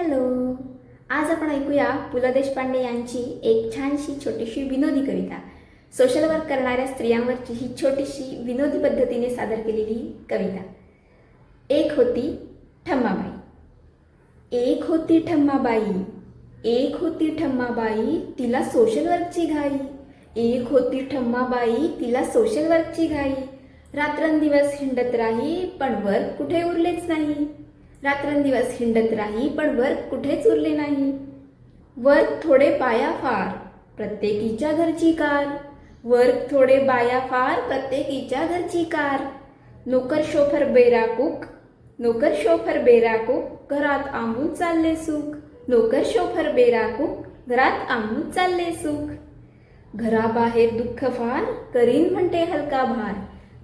Hello. आज आपण ऐकूया पु ल देशपांडे यांची एक छानशी छोटीशी विनोदी कविता. सोशल वर्क करणाऱ्या स्त्रियांवरची ही छोटीशी विनोदी पद्धतीने सादर केलेली कविता. एक होती ठम्माबाई. एक होती ठम्माबाई. एक होती ठम्माबाई तिला सोशल वर्कची घाई. एक होती ठम्माबाई तिला सोशल वर्कची घाई. रात्रंदिवस हिंडत राही पण वर्क कुठे उरलेच नाही. रात्रंदिवस हिंडत राही पण वर्क कुठेच उरले नाही. वर्क थोडे बाया फार प्रत्येकीच्या घरची कार. वर्क थोडे बाया फार प्रत्येकीच्या घरची कार. नोकर शोफर बेराकूक नोकर शोफर बेराकूक घरात आंबून चालले सुख. नोकर शोफर बेराकूक घरात आंबून चालले सुख. घराबाहेर दुःख फार करीन म्हणते हलका भार.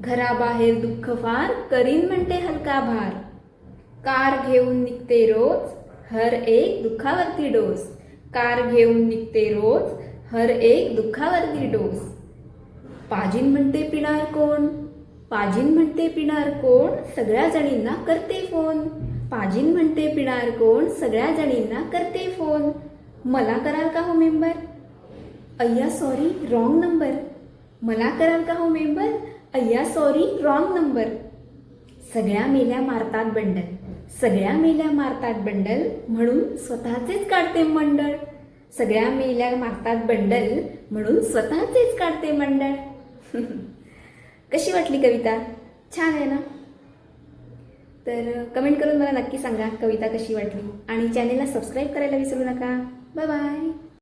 घराबाहेर दुःख फार करीन म्हणते हलका भार. कार घेऊन निघते रोज हर एक दुःखावरती डोस. कार घेऊन निघते रोज हर एक दुःखावरती डोस. पाजीन म्हणते पिणार कोण? पाजीन म्हणते पिणार कोण? सगळ्या जणींना करते फोन. पाजीन म्हणते पिणार कोण? सगळ्या जणींना करते फोन. मला कराल का हो मेंबर? अय्या सॉरी रॉंग नंबर मला कराल का हो मेंबर? अय्या सॉरी रॉंग नंबर सगळ्या मेल्या मारतात बंडल. सगळ्या मेल्या मारतात बंडल म्हणून स्वतःचेच काढते मंडळ. सगळ्या मेल्या मारतात बंडल म्हणून स्वतःचेच काढते मंडळ. कशी वाटली कविता? छान आहे ना? तर कमेंट करून मला नक्की सांगा कविता कशी वाटली. आणि चॅनेलला सबस्क्राईब करायला विसरू नका. Bye bye